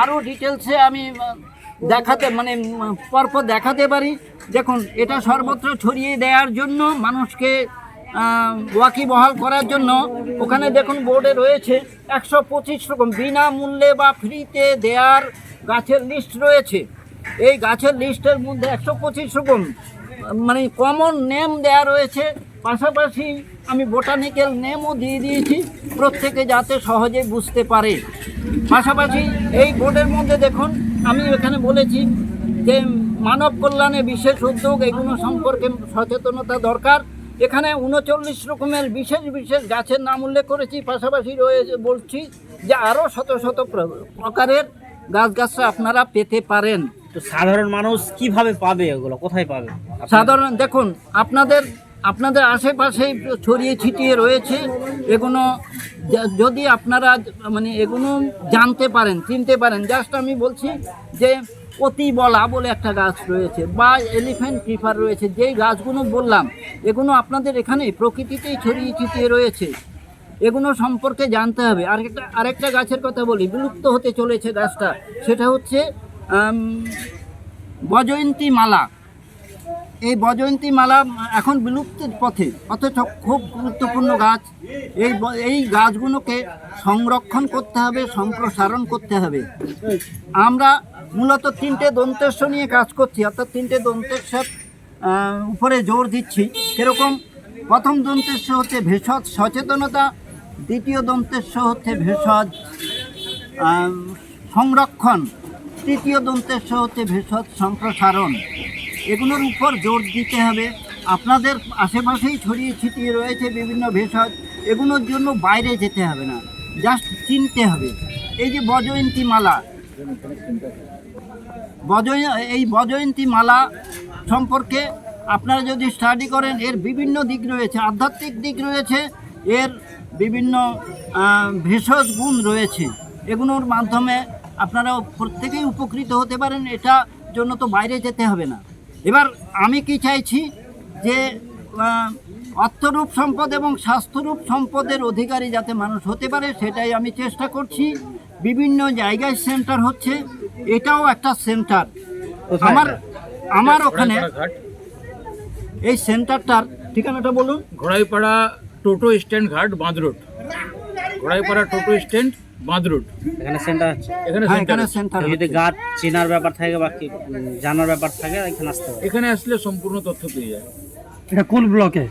আরও ডিটেলসে আমি দেখাতে মানে পরপর দেখাতে পারি। দেখুন, এটা সর্বত্র ছড়িয়ে দেওয়ার জন্য, মানুষকে ওয়াকিবহাল করার জন্য, ওখানে দেখুন বোর্ডে রয়েছে একশো পঁচিশ রকম, বিনামূল্যে বা ফ্রিতে দেওয়ার গাছের লিস্ট রয়েছে। এই গাছের লিস্টের মধ্যে একশো পঁচিশ রকম মানে কমন নেম দেয়া রয়েছে। পাশাপাশি আমি বোটানিক্যাল নেমও দিয়ে দিয়েছি প্রত্যেকে যাতে সহজে বুঝতে পারে। পাশাপাশি এই বোর্ডের মধ্যে দেখুন আমি এখানে বলেছি যে মানব কল্যাণে বিশেষ উদ্যোগ এগুলো সম্পর্কে সচেতনতা দরকার। এখানে উনচল্লিশ রকমের বিশেষ বিশেষ গাছের নাম উল্লেখ করেছি পাশাপাশি রয়েছে বলছি যে আরও শত শত প্র- প্রকারের গাছগাছরা আপনারা পেতে পারেন। তো সাধারণ মানুষ কীভাবে পাবে ওগুলো কোথায় পাবে? সাধারণ দেখুন আপনাদের আপনাদের আশেপাশেই ছড়িয়ে ছিটিয়ে রয়েছে এগুলো যদি আপনারা মানে এগুলো জানতে পারেন, চিনতে পারেন জাস্ট আমি বলছি যে অতি বলা বলে একটা গাছ রয়েছে বা এলিফ্যান্ট প্রিফার রয়েছে, যেই গাছগুলো বললাম এগুলো আপনাদের এখানে প্রকৃতিতেই ছড়িয়ে ছিটিয়ে রয়েছে এগুলো সম্পর্কে জানতে হবে। আরেকটা আরেকটা গাছের কথা বলি, বিলুপ্ত হতে চলেছে গাছটা, সেটা হচ্ছে বজয়ন্তী মালা এই বজয়ন্তী মালা এখন বিলুপ্তির পথে, অথচ খুব গুরুত্বপূর্ণ গাছ। এই এই গাছগুলোকে সংরক্ষণ করতে হবে, সম্প্রসারণ করতে হবে। আমরা মূলত তিনটে দন্তেশ্ব নিয়ে কাজ করছি, অর্থাৎ তিনটে দন্তেশ্বর উপরে জোর দিচ্ছি। সেরকম প্রথম দন্তেশ্ব হচ্ছে ভেষজ সচেতনতা, দ্বিতীয় দন্তেশ্ব হচ্ছে ভেষজ সংরক্ষণ, তৃতীয় দন্তেশ্ব হচ্ছে ভেষজ সম্প্রসারণ। এগুলোর উপর জোর দিতে হবে। আপনাদের আশেপাশেই ছড়িয়ে ছিটিয়ে রয়েছে বিভিন্ন ভেষজ। এগুলোর জন্য বাইরে যেতে হবে না। জাস্ট চিনতে হবে। এই যে বজয়ন্তী মালা। বজয়, এই বজয়ন্তী মালা সম্পর্কে আপনারা যদি স্টাডি করেন, এর বিভিন্ন দিক রয়েছে। আধ্যাত্মিক দিক রয়েছে, এর বিভিন্ন ভেষজ গুণ রয়েছে। এগুলোর মাধ্যমে আপনারা প্রত্যেকেই উপকৃত হতে পারেন। এটা জন্য তো বাইরে যেতে হবে না। এবার আমি কি চাইছি যে অর্থরূপ সম্পদ এবং স্বাস্থ্যরূপ সম্পদের অধিকারী যাতে মানুষ হতে পারে সেটাই আমি চেষ্টা করছি। বিভিন্ন জায়গায় সেন্টার হচ্ছে এটাও একটা সেন্টার। আমার আমার ওখানে এই সেন্টারটার ঠিকানাটা বলুন। ঘোড়াইপাড়া টোটো স্ট্যান্ড ঘাট বাঁধ রোড। ঘোড়াইপাড়া টোটো স্ট্যান্ড বাঁধ রোড। এখানে সেন্টার আছে। এখানে হ্যাঁ এখানে সেন্টার যদি গাছ চেনার ব্যাপার থাকে বা কি জানার ব্যাপার থাকে এখানে আসতে হবে। এখানে আসলে সম্পূর্ণ তথ্য পেয়ে যায়। এটা কোন ব্লকে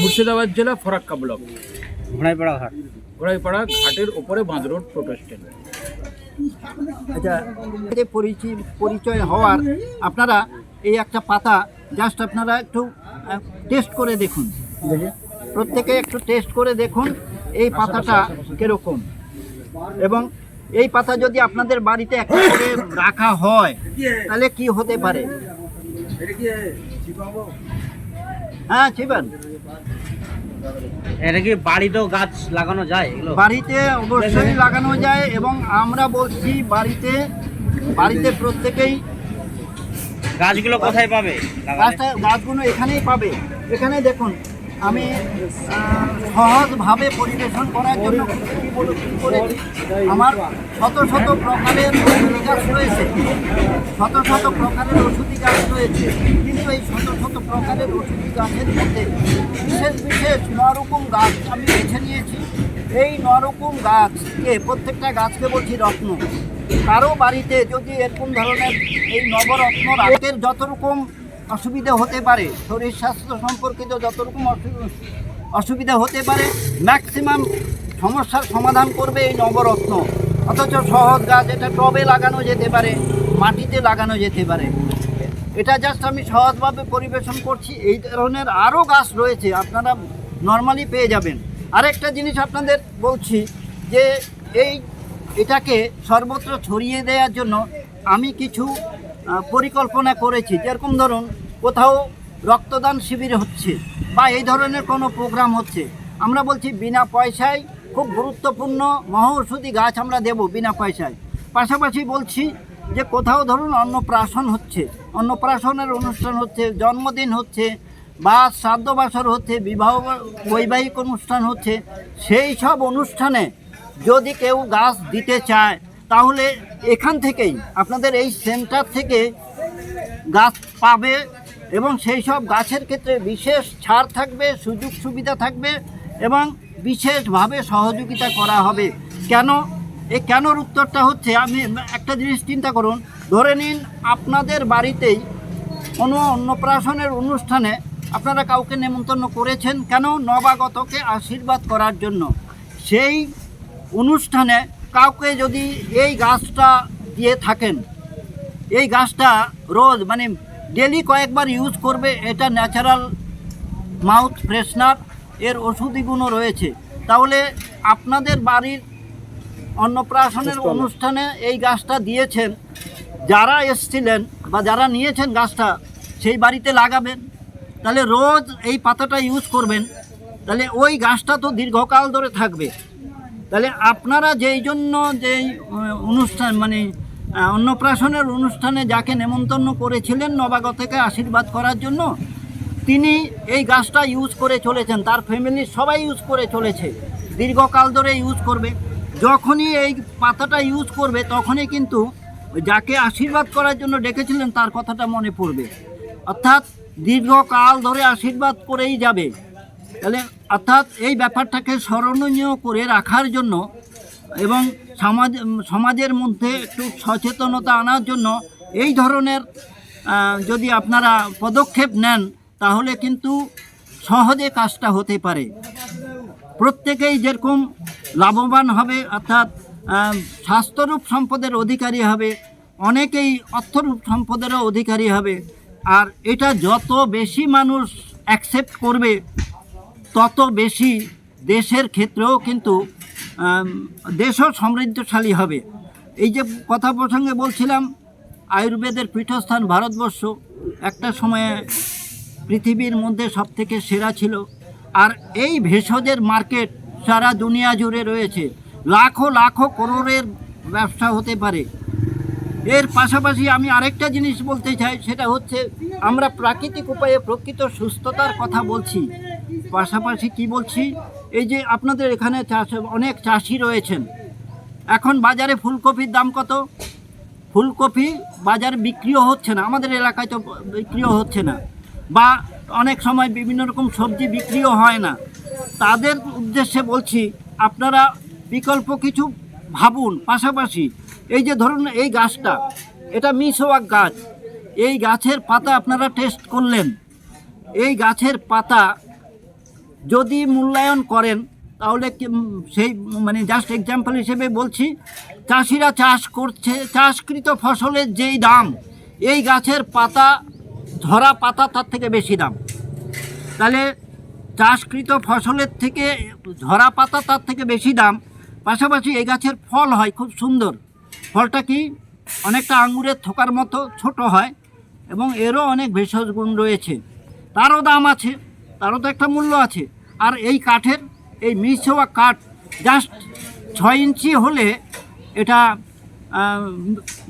মুর্শিদাবাদ জেলা ফরাক্কা ব্লক ঘোড়াইপাড়া ঘাট। ঘোড়াইপাড়া ঘাটের ওপরে বাঁধ রোড স্ট্যান্ড আচ্ছা যে পরিচয় পরিচয় হওয়ার আপনারা এই একটা পাতা জাস্ট আপনারা একটু টেস্ট করে দেখুন। প্রত্যেকে একটু টেস্ট করে দেখুন এই পাতাটা কীরকম। এবং এই পাতা যদি আপনাদের বাড়িতে একটা করে রাখা হয় তাহলে কি হতে পারে? হ্যাঁ চিবান এটা কি বাড়িতেও গাছ লাগানো যায় বাড়িতে অবশ্যই লাগানো যায় এবং আমরা বলছি বাড়িতে বাড়িতে প্রত্যেকেই গাছগুলো কোথায় পাবে? গাছটা গাছগুলো এখানেই পাবে। এখানে দেখুন আমি সহজভাবে পরিবেশন করার জন্য করেছি। আমার শত শত প্রকারের ওষুধি গাছ রয়েছে। শত শত প্রকারের ওষুধি গাছ রয়েছে। কিন্তু এই শত শত প্রকারের ওষুধি গাছের মধ্যে বিশেষ বিশেষ নরকম গাছ আমি বেছে নিয়েছি। এই নরকম গাছকে, প্রত্যেকটা গাছকে বলছি রত্ন। কারও বাড়িতে যদি এরকম ধরনের এই নবরত্ন রাগের যত রকম অসুবিধা হতে পারে। শরীর স্বাস্থ্য সম্পর্কিত যত রকম অসু- অসুবিধা হতে পারে ম্যাক্সিমাম সমস্যার সমাধান করবে এই নবরত্ন। অথচ সহজ গাছ, এটা টবে লাগানো যেতে পারে, মাটিতে লাগানো যেতে পারে। এটা জাস্ট আমি সহজভাবে পরিবেশন করছি। এই ধরনের আরও গাছ রয়েছে, আপনারা নর্মালি পেয়ে যাবেন। আরেকটা জিনিস আপনাদের বলছি যে, এই এটাকে সর্বত্র ছড়িয়ে দেওয়ার জন্য আমি কিছু পরিকল্পনা করেছি। যেরকম ধরুন কোথাও রক্তদান শিবির হচ্ছে বা এই ধরনের কোনো প্রোগ্রাম হচ্ছে। আমরা বলছি বিনা পয়সায় খুব গুরুত্বপূর্ণ মহৌষধি গাছ আমরা দেব বিনা পয়সায়। পাশাপাশি বলছি যে কোথাও ধরুন অন্নপ্রাশন হচ্ছে, অন্নপ্রাশনের অনুষ্ঠান হচ্ছে, জন্মদিন হচ্ছে বা শ্রাদ্ধ বাসর হচ্ছে, বিবাহ বৈবাহিক অনুষ্ঠান হচ্ছে, সেই সব অনুষ্ঠানে যদি কেউ গাছ দিতে চায়, তাহলে এখান থেকেই, আপনাদের এই সেন্টার থেকে গাছ পাবে এবং সেই সব গাছের ক্ষেত্রে বিশেষ ছাড় থাকবে, সুযোগ সুবিধা থাকবে এবং বিশেষভাবে সহযোগিতা করা হবে। কেন? এই কেনর উত্তরটা হচ্ছে, আমি একটা জিনিস চিন্তা করুন, ধরে নিন আপনাদের বাড়িতেই কোনো অন্নপ্রাশনের অনুষ্ঠানে আপনারা কাউকে নেমন্তন্ন করেছেন কেন? নবাগতকে আশীর্বাদ করার জন্য। সেই অনুষ্ঠানে কাউকে যদি এই গাছটা দিয়ে থাকেন, এই গাছটা রোজ মানে ডেলি কয়েকবার ইউজ করবে এটা ন্যাচারাল মাউথ ফ্রেশনার এর ওষুধি গুণও রয়েছে। তাহলে আপনাদের বাড়ির অন্নপ্রাশনের অনুষ্ঠানে এই গাছটা দিয়েছেন যারা এসছিলেন বা যারা নিয়েছেন গাছটা সেই বাড়িতে লাগাবেন। তাহলে রোজ এই পাতাটা ইউজ করবেন তাহলে ওই গাছটা তো দীর্ঘকাল ধরে থাকবে। তাহলে আপনারা যেই জন্য যেই অনুষ্ঠান মানে অন্নপ্রাশনের অনুষ্ঠানে যাকে নেমন্তন্ন করেছিলেন নবাগতকে আশীর্বাদ করার জন্য, তিনি এই গাছটা ইউজ করে চলেছেন। তার ফ্যামিলির সবাই ইউজ করে চলেছে। দীর্ঘকাল ধরে ইউজ করবে। যখনই এই পাতাটা ইউজ করবে, তখনই কিন্তু যাকে আশীর্বাদ করার জন্য ডেকেছিলেন, তার কথাটা মনে পড়বে। অর্থাৎ দীর্ঘকাল ধরে আশীর্বাদ করেই যাবে। তাহলে অর্থাৎ এই ব্যাপারটাকে স্মরণীয় করে রাখার জন্য এবং সমাজ, সমাজের মধ্যে একটু সচেতনতা আনার জন্য এই ধরনের যদি আপনারা পদক্ষেপ নেন, তাহলে কিন্তু সহজে কাজটা হতে পারে। প্রত্যেকেই যেরকম লাভবান হবে, অর্থাৎ স্বাস্থ্যরূপ সম্পদের অধিকারী হবে, অনেকেই অর্থরূপ সম্পদেরও অধিকারী হবে। আর এটা যত বেশি মানুষ অ্যাকসেপ্ট করবে, তত বেশি দেশের ক্ষেত্রেও কিন্তু দেশও সমৃদ্ধশালী হবে। এই যে কথা প্রসঙ্গে বলছিলাম, আয়ুর্বেদের পীঠস্থান ভারতবর্ষ একটা সময়ে পৃথিবীর মধ্যে সবথেকে সেরা ছিল। আর এই ভেষজের মার্কেট সারা দুনিয়া জুড়ে রয়েছে। লাখো লাখো করোড়ের ব্যবসা হতে পারে। এর পাশাপাশি আমি আরেকটা জিনিস বলতে চাই, সেটা হচ্ছে আমরা প্রাকৃতিক উপায়ে প্রকৃত সুস্থতার কথা বলছি। পাশাপাশি কি বলছি? এই যে আপনাদের এখানে অনেক চাষি রয়েছেন। এখন বাজারে ফুলকপির দাম কত? ফুলকপি বাজারে বিক্রিও হচ্ছে না, আমাদের এলাকায় তো বিক্রিও হচ্ছে না। বা অনেক সময় বিভিন্ন রকম সবজি বিক্রিও হয় না। তাদের উদ্দেশ্যে বলছি, আপনারা বিকল্প কিছু ভাবুন পাশাপাশি। এই যে ধরুন এই গাছটা, এটা মিসওয়াক গাছ। এই গাছের পাতা আপনারা টেস্ট করলেন। এই গাছের পাতা যদি মূল্যায়ন করেন, তাহলে সেই মানে জাস্ট এক্সাম্পল হিসেবে বলছি, চাষিরা চাষ করছে, চাষকৃত ফসলের যেই দাম, এই গাছের পাতা, ধরা পাতা তার থেকে বেশি দাম। তাহলে চাষকৃত ফসলের থেকে ধরা পাতা তার থেকে বেশি দাম, পাশাপাশি এই গাছের ফল হয়, খুব সুন্দর। ফলটা কি, অনেকটা আঙ্গুরের থোকার মতো, ছোট হয়, এবং এরও অনেক ভেষজ গুণ রয়েছে। তারও দাম আছে, তারও তো একটা মূল্য আছে। আর এই কাঠের, এই মিসওয়া কাঠ জাস্ট ছয় ইঞ্চি হলে এটা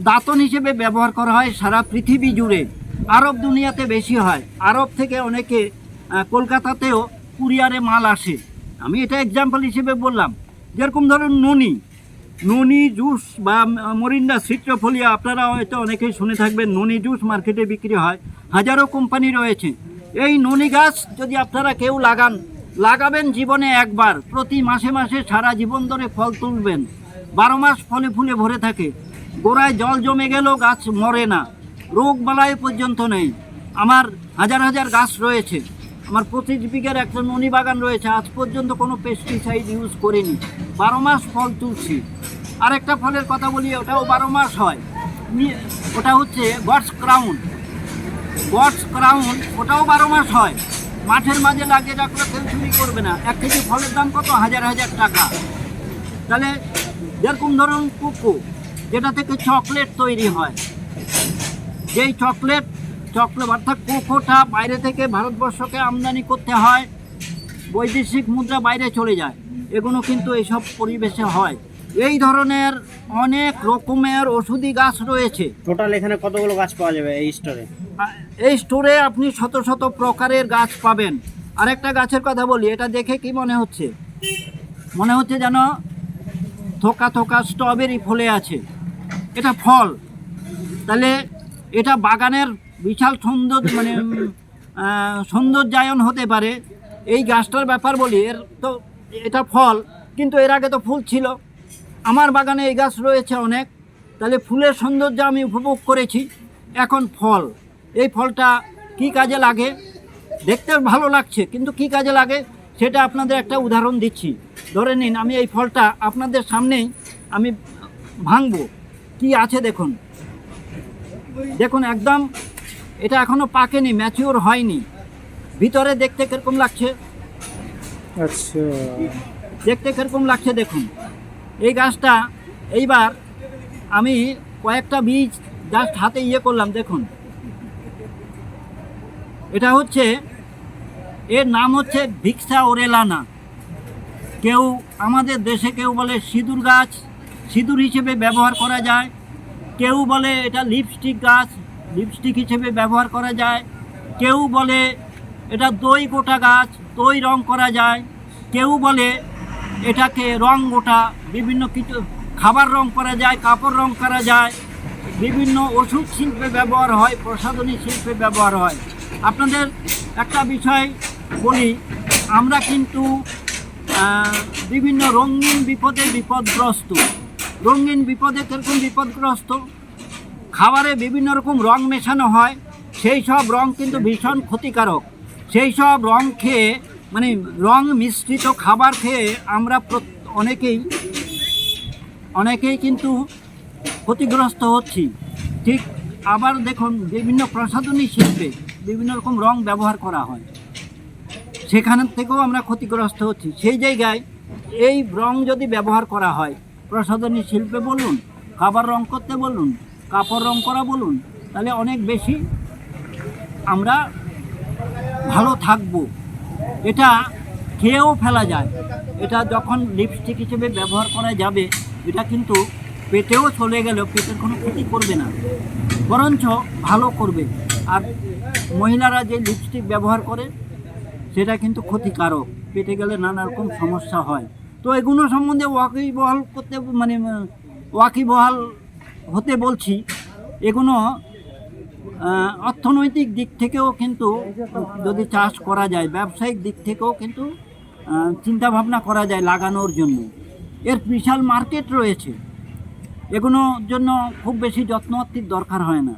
দাঁতন হিসেবে ব্যবহার করা হয় সারা পৃথিবী জুড়ে। আরব দুনিয়াতে বেশি হয়। আরব থেকে অনেকে কলকাতাতেও কুরিয়ারে মাল আসে। আমি এটা এক্সাম্পল হিসেবে বললাম। যেরকম ধরুন নুনি। নুনি জুস বা মরিন্ডা, সিট্রোফলিয়া, আপনারা হয়তো অনেকেই শুনে থাকবেন, নুনি জুস মার্কেটে বিক্রি হয়। হাজারো কোম্পানি রয়েছে। এই নুনি গাছ যদি আপনারা কেউ লাগান লাগাবেন জীবনে একবার, প্রতি মাসে মাসে সারা জীবন ধরে ফল তুলবেন। বারো মাস ফলে ফুলে ভরে থাকে। গোড়ায় জল জমে গেলেও গাছ মরে না। রোগ বালাই পর্যন্ত নেই। আমার হাজার হাজার গাছ রয়েছে। আমার পঁচিশ বিঘার একটা ননি বাগান রয়েছে। আজ পর্যন্ত কোনো পেস্টিসাইড ইউজ করিনি। বারো মাস ফল তুলছি। আরেকটা ফলের কথা বলি, ওটাও বারো মাস হয়। ওটা হচ্ছে গডস ক্রাউন গডস ক্রাউন ওটাও বারো মাস হয়। মাঠের মাঝে লাগিয়ে রাখলে কেউ চুরি করবে না। এক কেজি ফলের দাম কত? হাজার হাজার টাকা। তাহলে যেরকম ধরুন কুকু, যেটা থেকে চকলেট তৈরি হয়। যেই চকলেট চকলেট অর্থাৎ কোকোটা বাইরে থেকে ভারতবর্ষকে আমদানি করতে হয়, বৈদেশিক মুদ্রা বাইরে চলে যায়। এগুলো কিন্তু এইসব পরিবেশে হয়। এই ধরনের অনেক রকমের ওষুধি গাছ রয়েছে। টোটাল এখানে কতগুলো গাছ পাওয়া যাবে এই স্টোরে এই স্টোরে আপনি শত শত প্রকারের গাছ পাবেন। আরেকটা গাছের কথা বলি, এটা দেখে কি মনে হচ্ছে? মনে হচ্ছে যেন থোকা থোকা স্ট্রবেরি ফলে আছে। এটা ফল। তাহলে এটা বাগানের বিশাল সৌন্দর্য মানে সৌন্দর্যায়ন হতে পারে। এই গাছটার ব্যাপার বলি, এর তো এটা ফল, কিন্তু এর আগে তো ফুল ছিল। আমার বাগানে এই গাছ রয়েছে অনেক। তাহলে ফুলের সৌন্দর্য আমি উপভোগ করেছি। এখন ফল। এই ফলটা কি কাজে লাগে? দেখতে ভালো লাগছে কিন্তু কি কাজে লাগে সেটা আপনাদের একটা উদাহরণ দিচ্ছি। ধরে নিন আমি এই ফলটা আপনাদের সামনেই আমি ভাঙবো। কি আছে দেখুন। দেখুন একদম এটা এখনও পাকেনি ম্যাচিওর হয়নি। ভিতরে দেখতে কীরকম লাগছে? আচ্ছা। দেখতে কীরকম লাগছে দেখুন। এই গাছটা এইবার আমি কয়েকটা বীজ জাস্ট হাতে ইয়ে করলাম দেখুন। এটা হচ্ছে, এর নাম হচ্ছে ভিক্সা ওরেলানা কেউ আমাদের দেশে কেউ বলে সিঁদুর গাছ, সিঁদুর হিসেবে ব্যবহার করা যায়। কেউ বলে এটা লিপস্টিক গাছ, লিপস্টিক হিসেবে ব্যবহার করা যায়। কেউ বলে এটা দই গোটা গাছ, দই রং করা যায়। কেউ বলে এটাকে রং গোটা, বিভিন্ন কিছু, খাবার রং করা যায়, কাপড় রং করা যায়। বিভিন্ন ওষুধ শিল্পে ব্যবহার হয়, প্রসাধনী শিল্পে ব্যবহার হয়। আপনাদের একটা বিষয় বলি, আমরা কিন্তু বিভিন্ন রঙিন বিপদে বিপদগ্রস্ত। রঙিন বিপদে কীরকম বিপদগ্রস্ত? খাবারে বিভিন্ন রকম রং মেশানো হয়, সেই সব রং কিন্তু ভীষণ ক্ষতিকারক। সেই সব রং খেয়ে মানে রং মিশ্রিত খাবার খেয়ে আমরা অনেকেই অনেকেই কিন্তু ক্ষতিগ্রস্ত হচ্ছি। ঠিক আবার দেখুন, বিভিন্ন প্রসাধনী শিল্পে বিভিন্ন রকম রং ব্যবহার করা হয়। সেখান থেকেও আমরা ক্ষতিগ্রস্ত হচ্ছি। সেই জায়গায় এই রং যদি ব্যবহার করা হয়, প্রসাধনী শিল্পে বলুন, খাবার রং করতে বলুন, কাপড় রং করা বলুন, তাহলে অনেক বেশি আমরা ভালো থাকব। এটা খেয়েও ফেলা যায়। এটা যখন লিপস্টিক হিসেবে ব্যবহার করা যাবে, এটা কিন্তু পেটেও চলে গেলেও পেটের কোনো ক্ষতি করবে না। বরঞ্চ ভালো করবে। আর মহিলারা যে লিপস্টিক ব্যবহার করে সেটা কিন্তু ক্ষতিকারক। পেটে গেলে নানা রকম সমস্যা হয়। তো এগুলো সম্বন্ধে ওয়াকিবহাল করতে মানে ওয়াকিবহাল হতে বলছি। এগুলো অর্থনৈতিক দিক থেকেও কিন্তু যদি চাষ করা যায় ব্যবসায়িক দিক থেকেও কিন্তু আহ, চিন্তা ভাবনা করা যায় লাগানোর জন্য। এর বিশাল মার্কেট রয়েছে। এগুলোর জন্য খুব বেশি যত্নআত্তির দরকার হয় না।